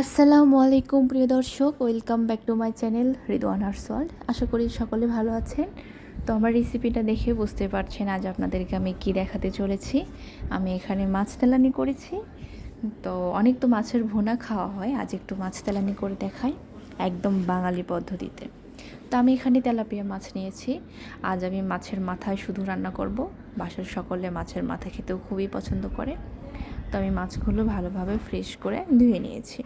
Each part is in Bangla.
আসসালামু আলাইকুম, প্রিয় দর্শক। Welcome back to my channel Ridwan world আশা করি সকলে ভালো আছেন। তো আমার রেসিপিটা দেখে বুঝতে পারছেন আজ আপনাদেরকে আমি কি দেখাতে চলেছি। আমি এখানে মাছ তেলানি করেছি। তো অনেক তো মাছের ভোনা খাওয়া হয়, আজ একটু মাছ তেলানি করে দেখাই, একদম বাঙালি পদ্ধতিতে। তো আমি এখানে তেলাপিয়া মাছ নিয়েছি। আজ আমি মাছের মাথায় শুধু রান্না করব। বাসার সকলে মাছের মাথা খেতেও খুবই পছন্দ করে। তো আমি মাছগুলো ভালোভাবে ফ্রেশ করে ধুয়ে নিয়েছি।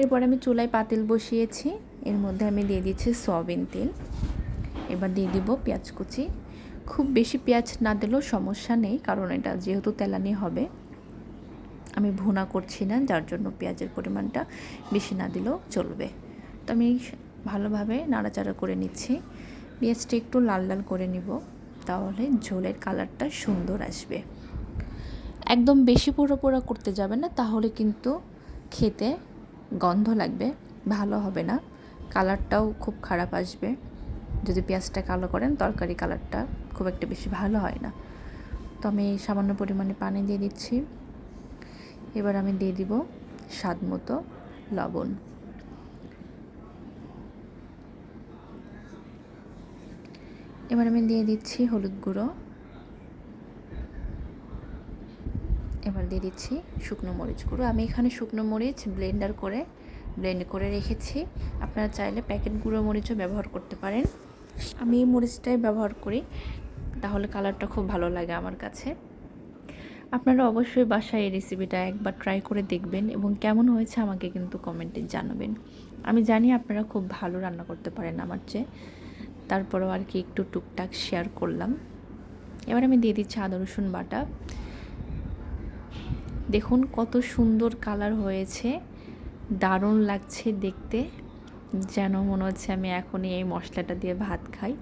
এরপর আমি চুলায় পাতিল বসিয়েছি। এর মধ্যে আমি দিয়ে দিচ্ছি সয়াবিন তেল। এবার দিয়ে দিব পেঁয়াজ কুচি। খুব বেশি পেঁয়াজ না দিলেও সমস্যা নেই, কারণ এটা যেহেতু তেলানি হবে। আমি ভুনা করছি না, যার জন্য পেঁয়াজের পরিমাণটা বেশি না দিলেও চলবে। তো আমি ভালোভাবে নাড়াচাড়া করে নিচ্ছি। পেঁয়াজটা একটু লাল লাল করে নিব, তাহলে ঝোলের কালারটা সুন্দর আসবে। একদম বেশি পোড়া পোড়া করতে যাবে না, তাহলে কিন্তু খেতে গন্ধ লাগবে, ভালো হবে না। কালারটাও খুব খারাপ আসবে। যদি পেঁয়াজটা কালো করেন, তরকারি কালারটা খুব একটা বেশি ভালো হয় না। তো আমি সামান্য পরিমাণে পানি দিয়ে দিচ্ছি। এবার আমি দিয়ে দিব স্বাদ মতো লবণ। এবার আমি দিয়ে দিচ্ছি হলুদ গুঁড়ো এবার দিয়ে দিচ্ছি শুকনো মরিচ গুঁড়ো। আমি এখানে শুকনো মরিচ ব্লেন্ডার করে ব্লেন্ড করে রেখেছি। আপনারা চাইলে প্যাকেট গুঁড়ো মরিচও ব্যবহার করতে পারেন। আমি এই মরিচটাই ব্যবহার করি, তাহলে কালারটা খুব ভালো লাগে আমার কাছে। আপনারা অবশ্যই বাসায় এই রেসিপিটা একবার ট্রাই করে দেখবেন এবং কেমন হয়েছে আমাকে কিন্তু কমেন্টে জানাবেন। আমি জানি আপনারা খুব ভালো রান্না করতে পারেন আমার চেয়ে। তারপরেও আর কি একটু টুকটাক শেয়ার করলাম। এবার আমি দিয়ে দিচ্ছি আদা রসুন বাটা। দেখুন কত সুন্দর কালার হয়েছে। দারুণ লাগছে দেখতে। যেন মনে হচ্ছে আমি এখনই এই মশলাটা দিয়ে ভাত খাই।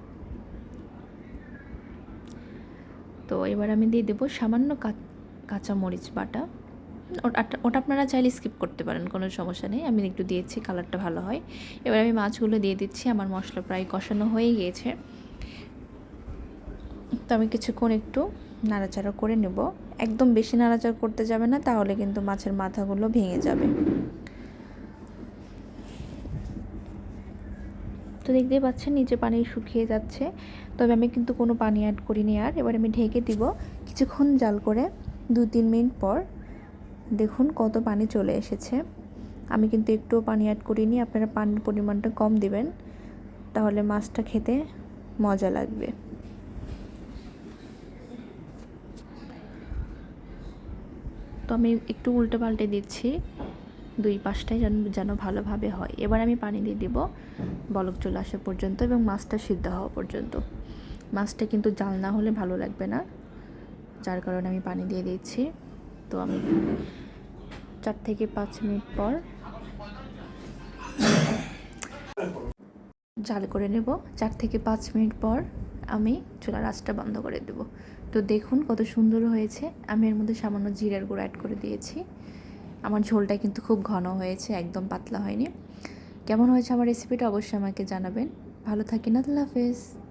তো এবার আমি দিয়ে দেবো সামান্য কাঁচা মরিচ বাটা। ওটা আপনারা চাইলে স্কিপ করতে পারেন, কোনো সমস্যা নেই। আমি একটু দিয়েছি, কালারটা ভালো হয়। এবার আমি মাছগুলো দিয়ে দিচ্ছি, আমার মশলা প্রায় কষানো হয়ে গিয়েছে। তো আমি কিছুক্ষণ একটু নাড়াচাড়া করে নেব। একদম বেশি নাড়াচাড় করতে যাবে না, তাহলে কিন্তু মাছের মাথাগুলো ভেঙে যাবে। তো দেখতেই পাচ্ছেন, নিচে পানি শুকিয়ে যাচ্ছে। তবে আমি কিন্তু কোনো পানি অ্যাড করিনি আর। এবার আমি ঢেকে দিব কিছুক্ষণ জাল করে দু তিন মিনিট পর। দেখুন কত পানি চলে এসেছে। আমি কিন্তু একটুও পানি অ্যাড করিনি, আপনারা পানির পরিমাণটা কম দিবেন, তাহলে মাছটা খেতে মজা লাগবে। তো আমি একটু উল্টে পাল্টে দিচ্ছি। দুই পাশটাই যেন যেন ভালোভাবে হয়। এবার আমি পানি দিয়ে দিব বলক চলে আসা পর্যন্ত এবং মাছটা সিদ্ধ হওয়া পর্যন্ত। মাছটা কিন্তু জাল না হলে ভালো লাগবে না। যার কারণে আমি পানি দিয়ে দিচ্ছি। তো আমি চার থেকে পাঁচ মিনিট পর জাল করে নেব। চার থেকে পাঁচ মিনিট পর আমি চুলার আঁচটা বন্ধ করে দেব। তো দেখুন কত সুন্দর হয়েছে। আমি এর মধ্যে সামান্য জিরার গুঁড়ো অ্যাড করে দিয়েছি। আমার ঝোলটা কিন্তু খুব ঘন হয়েছে, একদম পাতলা হয়নি। কেমন হয়েছে আমার রেসিপিটা অবশ্যই আমাকে জানাবেন। ভালো থাকি না আল্লাহ হাফেজ।